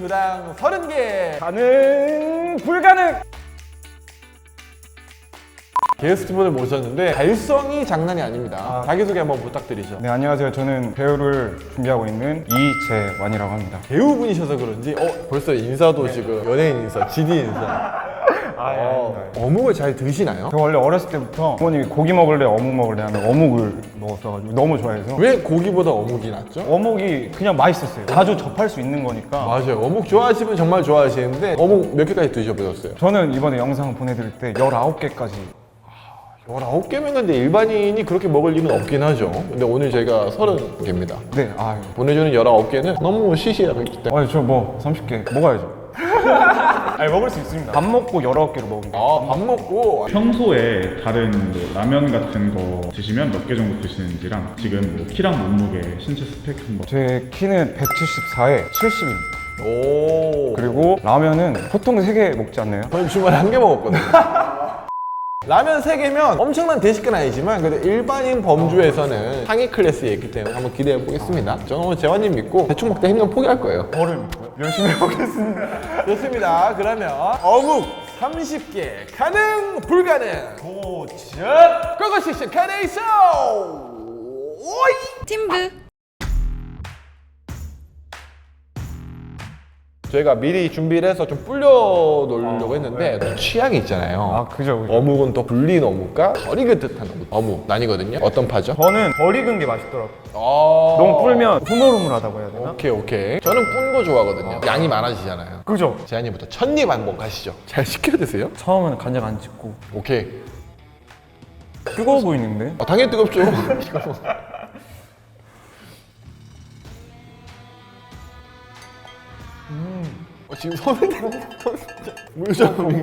두당 30개. 가능 불가능 게스트분을 모셨는데 발성이 장난이 아닙니다. 자기소개 한번 부탁드리죠. 네 안녕하세요 저는 배우를 준비하고 있는 이재완이라고 합니다 배우분이셔서 그런지 어 벌써 인사도 지금 연예인 인사, GD 인사. 어, 어묵을 잘 드시나요? 저 원래 어렸을 때부터 부모님이 고기 먹을래 어묵 먹을래 하면 어묵을 먹었어가지고 너무 좋아해서 왜 고기보다 어묵이 낫죠? 어묵이 그냥 맛있었어요 자주 접할 수 있는 거니까 맞아요. 어묵 좋아하시면 정말 좋아하시는데 어묵 몇 개까지 드셔보셨어요? 저는 이번에 영상 보내드릴 때 19개까지 19개면 근데 일반인이 그렇게 먹을 일은 없긴 하죠. 근데 오늘 제가 30개입니다. 네 아유 보내주는 19개는 너무 시시하기 때문에. 아니 저뭐 30개 먹어야죠 아니 먹을 수 있습니다 밥 먹고 19개로 먹은 거 아, 밥 먹고. 평소에 다른 뭐 라면 같은 거 드시면 몇 개 정도 드시는지랑 지금 뭐 키랑 몸무게, 신체 스펙 한번 제 키는 174에 70입니다 오. 그리고 라면은 보통 3개 먹지 않나요? 저는 주말에 한 개 먹었거든요. 라면 3개면 엄청난 대식은 아니지만 그래도 일반인 범주에서는 상위 클래스에 있기 때문에 한번 기대해 보겠습니다. 저는 오늘 재환님 믿고 대충 먹다 힘들면 포기할 거예요. 믿고요 열심히 해보겠습니다. 좋습니다. 그러면 어묵 30개 가능 불가능. 도전! 고고식식 카네이쇼 오이! 팀브 저희가 미리 준비를 해서 좀 불려 놓으려고 했는데 또 취향이 있잖아요. 아 그죠 그죠 어묵은 또 불린 어묵과 덜 익은 듯한 어묵, 어묵 나뉘거든요. 어떤 파죠? 저는 덜 익은 게 맛있더라고 요 아... 너무 불면 흐물흐물하다고 해야 되나? 오케이 오케이. 저는 뻬거 좋아하거든요. 양이 많아지잖아요. 그죠? 제한이부터 첫입 한번 가시죠. 잘 시켜 드세요. 처음에는 간장 안 찍고 오케이. 뜨거워 보이는데? 아, 당연히 뜨겁죠. 어, 지금 손을 물좀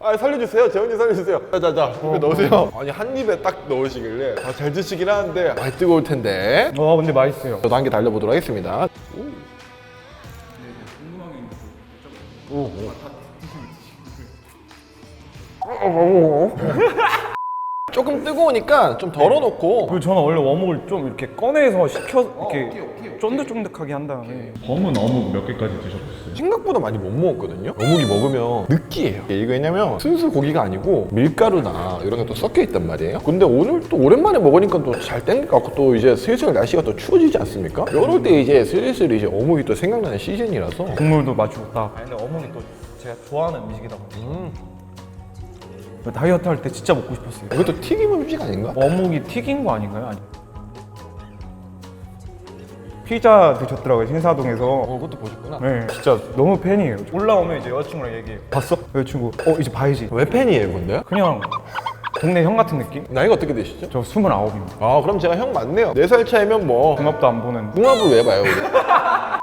아 살려주세요. 재훈이 살려주세요. 자자자 입에 넣으세요. 아니 한 입에 딱 넣으시길래 아, 잘 드시긴 하는데 많이 뜨거울 텐데. 와 근데 맛있어요. 저도 한 개 달려보도록 하겠습니다 조금 뜨거우니까 좀 덜어놓고 그리고 저는 원래 어묵을 좀 이렇게 꺼내서 식혀 이렇게 쫀득쫀득하게 한 다음에 검은 어묵 몇 개까지 드셔보셨어요? 생각보다 많이 못 먹었거든요. 어묵이 먹으면 느끼해요. 이게 왜냐면 순수 고기가 아니고 밀가루나 이런 게 또 섞여 있단 말이에요. 근데 오늘 또 오랜만에 먹으니까 또 잘 땡길 것 같고 또 이제 슬슬 날씨가 또 추워지지 않습니까? 이럴 때 이제 슬슬 이제 어묵이 또 생각나는 시즌이라서 국물도 맞추고 딱 근데 어묵이 또 제가 좋아하는 음식이다 보니까 다이어트 할 때 진짜 먹고 싶었어요 이것도 튀김 음식 아닌가? 어묵이 튀긴 거 아닌가요? 아니. 피자 드셨더라고요 신사동에서 어, 그것도 보셨구나. 네 진짜 너무 팬이에요 올라오면 이제 여자친구랑 얘기해요 봤어? 여자친구 어 이제 봐야지 왜 팬이에요, 근데? 그냥 동네 형 같은 느낌? 나이가 어떻게 되시죠? 저 29입니다 아, 그럼 제가 형 맞네요. 4살 차이면 뭐 궁합도 안 보는 궁합을 왜 봐요, 우리?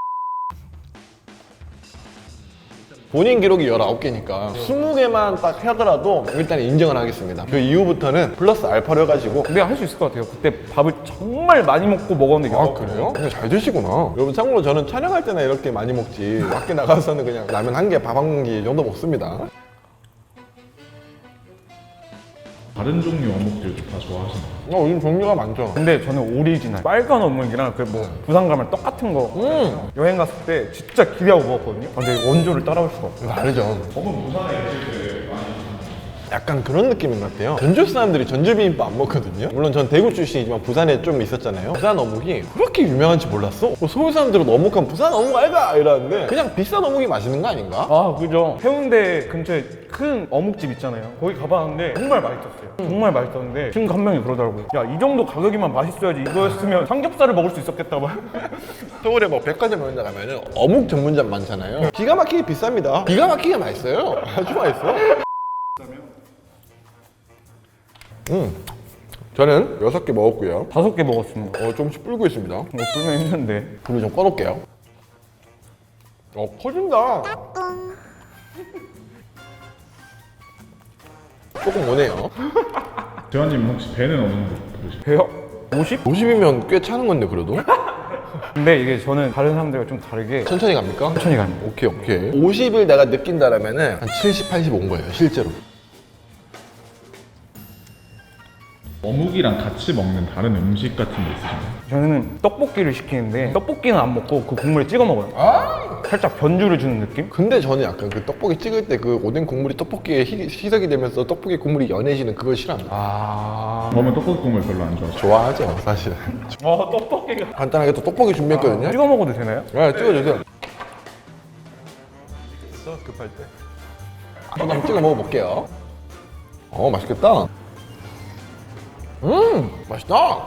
본인 기록이 19개니까 20개만 딱 하더라도 일단 인정을 하겠습니다. 그 이후부터는 플러스 알파를 해가지고 근데 할수 있을 것 같아요 그때 밥을 정말 많이 먹고 먹었는데 아 그래요? 그냥 잘 드시구나. 여러분 참고로 저는 촬영할 때나 이렇게 많이 먹지 밖에 나가서는 그냥 라면 한 개, 밥 한 공기 정도 먹습니다. 다른 종류 어묵들도 다 좋아하시나요? 어, 요즘 종류가 많죠. 근데 저는 오리지널 빨간 어묵이랑 그 뭐 부산 가면 똑같은 거 음, 여행 갔을 때 진짜 기대하고 먹었거든요 아, 근데 원조를 따라올 수가 없어요 다르죠. 검은 부산에 계실 때 약간 그런 느낌인 것 같아요. 전주 사람들이 전주 비빔밥 안 먹거든요. 물론 전 대구 출신이지만 부산에 좀 있었잖아요. 부산 어묵이 그렇게 유명한지 몰랐어. 뭐 서울 사람들은 어묵하면 부산 어묵 알가 이러는데 그냥 비싼 어묵이 맛있는 거 아닌가? 아 그죠 해운대 근처에 큰 어묵집 있잖아요 거기 가봤는데 정말 맛있었어요 정말 맛있었는데 친구 한 명이 그러더라고요 야 이 정도 가격이면 맛있어야지 이거였으면 삼겹살을 먹을 수 있었겠다 막 서울에 뭐 백화점 이런 데 가면은 어묵 전문점 많잖아요. 기가 막히게 비쌉니다. 기가 막히게 맛있어요. 아주 맛있어. 음, 저는 여섯 개 먹었고요. 다섯 개 먹었습니다 어, 조금씩 불고 있습니다. 어, 불면 힘든데 불을 좀 꺼놓을게요. 어, 커진다. 조금 오네요. 재환님 혹시 배는 어느 정도 부르시나요? 배요? 50? 50이면 꽤 차는 건데, 그래도? 근데 이게 저는 다른 사람들과 좀 다르게 천천히 갑니까? 천천히 갑니다 오케이, 오케이. 50을 내가 느낀다라면은 한 70, 80 온 거예요, 실제로. 어묵이랑 같이 먹는 다른 음식 같은 게 있으신가요? 저는 떡볶이를 시키는데 떡볶이는 안 먹고 그 국물에 찍어 먹어요 아, 살짝 변주를 주는 느낌? 근데 저는 약간 그 떡볶이 찍을 때 그 오뎅 국물이 떡볶이에 희, 희석이 되면서 떡볶이 국물이 연해지는 그걸 싫어합니다. 아. 그러면 떡볶이 국물 별로 안 좋아하죠. 좋아하죠, 사실. 어 떡볶이가. 간단하게 또 떡볶이 준비했거든요. 찍어 먹어도 되나요? 네, 찍어주세요. 있어, 급할 때. 저도 한번 찍어 먹어볼게요. 어, 맛있겠다. 음, 맛있다.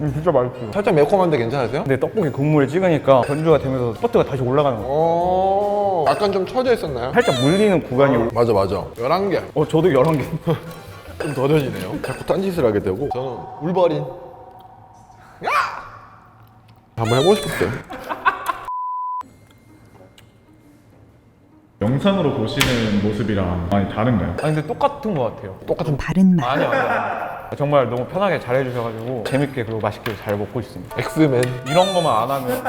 음, 진짜 맛있어요. 살짝 매콤한데 괜찮으세요? 근데 떡볶이 국물을 찍으니까 변주가 되면서 스포트가 다시 올라가는 거. 어, 약간 좀 처져 있었나요? 살짝 물리는 구간이. 올- 맞아, 맞아. 11개. 어 저도 11개. 좀 더뎌지네요. 자꾸 딴짓을 하게 되고. 저는 울버린. 야! 한번 해보고 싶었어요. 영상으로 보시는 모습이랑 많이 다른가요? 아 근데 똑같은 것 같아요. 똑같은 바른 말. 아니요, 아니요. 정말 너무 편하게 잘 해주셔가지고 재밌게 그리고 맛있게 잘 먹고 있습니다. 엑스맨. 이런 것만 안 하면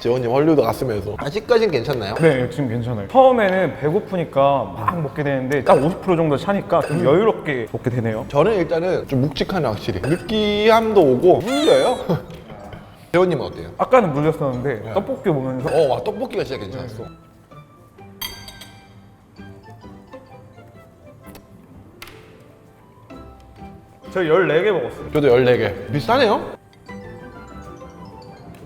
재원님 헐리우드 갔으면서. 아직까진 괜찮나요? 네 지금 괜찮아요. 처음에는 배고프니까 막 먹게 되는데 딱 50% 정도 차니까 좀 여유롭게 먹게 되네요. 저는 일단은 좀 묵직하네 확실히 느끼함도 오고 물려요 재원님은 어때요? 아까는 물렸었는데 떡볶이 먹으면서 어, 와 떡볶이가 진짜 괜찮았어 저 14개 먹었어요. 저도 14개 비슷하네요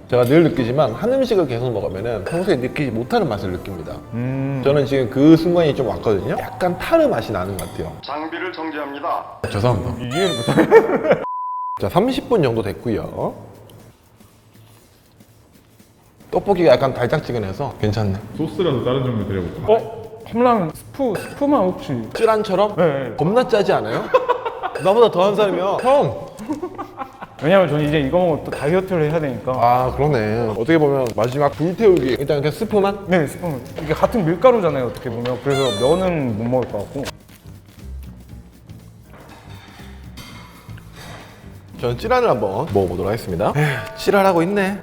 제가 늘 느끼지만 한 음식을 계속 먹으면 평소에 느끼지 못하는 맛을 느낍니다 음. 저는 지금 그 순간이 좀 왔거든요 약간 타르 맛이 나는 것 같아요 장비를 정지합니다. 죄송합니다 이해를 못하네. 자 30분 정도 됐고요 떡볶이가 약간 달짝지근해서 괜찮네 소스라도 다른 종류 드려볼까요? 어? 컵라면 스프, 스프만 혹시 쯔란처럼 네, 네. 겁나 짜지 않아요? 나보다 더한 사람이면 형! 왜냐면 저는 이제 이거 먹으면 또 다이어트를 해야 되니까. 아 그러네. 어떻게 보면 마지막 불태우기. 일단 그냥 스프만? 네 스프 이게 같은 밀가루잖아요 어떻게 보면. 그래서 면은 못 먹을 것 같고. 저는 찌란을 한번 먹어보도록 하겠습니다. 에휴 찌랄하고 있네.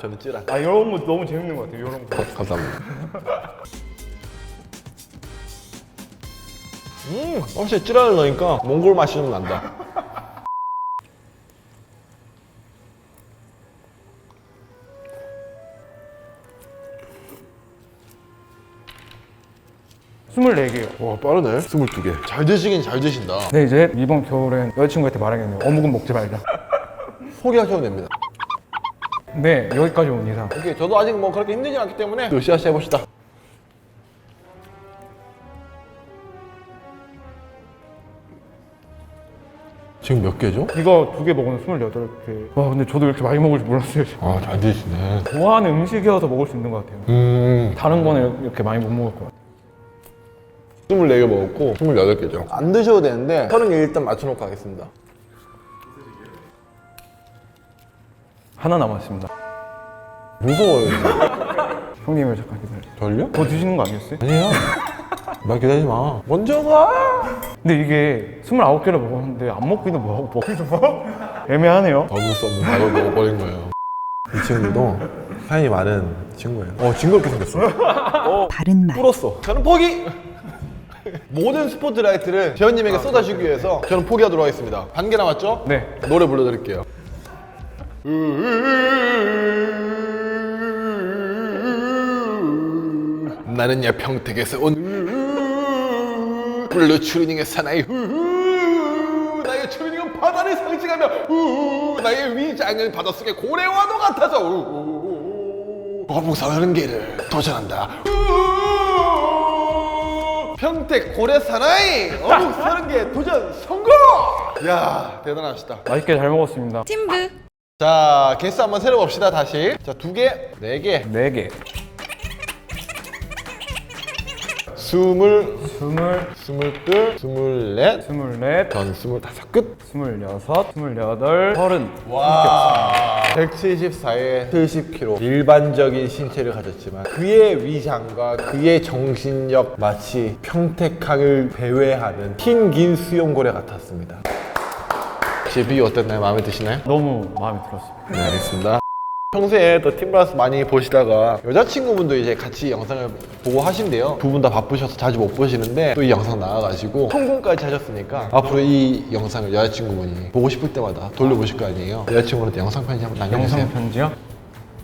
저는 찌란 아 이런 거 너무 재밌는 것 같아요 이런 거. 어, 감사합니다 음 확실히 찌란을 넣으니까 몽골 맛이 좀 난다. 스물네 개요. 와 빠르네. 22개. 잘 드시긴 잘 드신다. 네 이제 이번 겨울엔 여자친구한테 말하겠네요. 어묵은 먹지 말자. 포기하셔도 됩니다. 네 여기까지 온 이상 오케이 저도 아직 뭐 그렇게 힘들진 않기 때문에 으쌰으쌰 해봅시다 지금 몇 개죠? 이거 두 개 먹으면 스물여덟 개와 근데 저도 이렇게 많이 먹을 줄 몰랐어요 아잘 드시네. 좋아하는 음식이어서 먹을 수 있는 것 같아요. 음. 다른 거는 이렇게 많이 못 먹을 것 같아요. 24개 먹었고 28개죠. 안 드셔도 되는데 30개 일단 맞춰놓고 가겠습니다. 하나 남았습니다. 무서워요. 형님을 잠깐 기다려. 절려? 더 드시는 거 아니었어요? 아니에요. 말 기다리지 마. 먼저 가 근데 이게 29개를 먹었는데 안 먹기도 뭐하고 먹기도 뭐 애매하네요. 먹을 수 없는 밥을 먹어버린 거예요. 이 친구도 사연이 많은 친구예요. 어 징그럽게 생겼어. 바른 말. 뚫었어. 저는 포기! 모든 스포트라이트를 재현님에게 쏟아주기 위해서 저는 포기하도록 하겠습니다. 반 개 남았죠? 네. 노래 불러드릴게요. 나는 야 평택에서 온 블루 추리닝의 사나이 나의 추리닝은 바다를 상징하며 나의 위장은 바닷속의 고래와도 같아서 어묵사하는 길을 도전한다. 평택 고래 사나이 어묵 사는 게 도전 성공! 야 대단하시다. 맛있게 잘 먹었습니다. 자 개수 한번 세려봅시다 다시. 자 두 개, 네 개, 4개 스물, 스물 스물둘, 스물넷 스물넷 전 스물다섯 끝 스물여섯 스물여덟 서른 와 174에 70kg 일반적인 신체를 가졌지만 그의 위장과 그의 정신력 마치 평택항을 배회하는 흰 긴 수용고래 같았습니다 제 비유 어땠나요? 마음에 드시나요? 너무 마음에 들었습니다 네, 알겠습니다. 평소에 또 팀브라스 많이 보시다가 여자친구분도 이제 같이 영상을 보고 하신대요. 두 분 다 바쁘셔서 자주 못 보시는데 또 이 영상 나와가지고 성공까지 하셨으니까 앞으로 이 영상을 여자친구분이 보고 싶을 때마다 돌려보실 거 아니에요. 여자친구한테 영상 편지 한번 남겨주세요. 영상 편지요?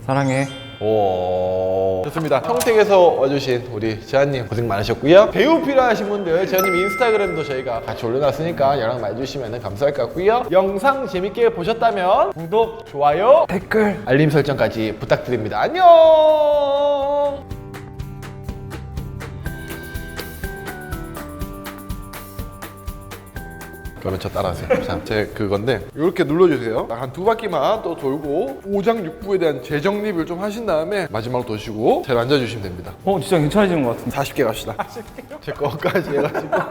사랑해 오. 좋습니다. 평택에서 와주신 우리 재한님 고생 많으셨고요. 배우 필요하신 분들 재한님 인스타그램도 저희가 같이 올려놨으니까 연락 많이 주시면 감사할 것 같고요. 영상 재밌게 보셨다면 구독 좋아요 댓글 알림 설정까지 부탁드립니다. 안녕 그러면 저 따라하세요. 자, 제 그건데 이렇게 눌러주세요. 한 두 바퀴만 또 돌고 오장 육부에 대한 재정립을 좀 하신 다음에 마지막으로 도시고 잘 앉아주시면 됩니다. 어 진짜 괜찮아지는 것 같은데 40개 갑시다. 40개요? 제 거까지 해가지고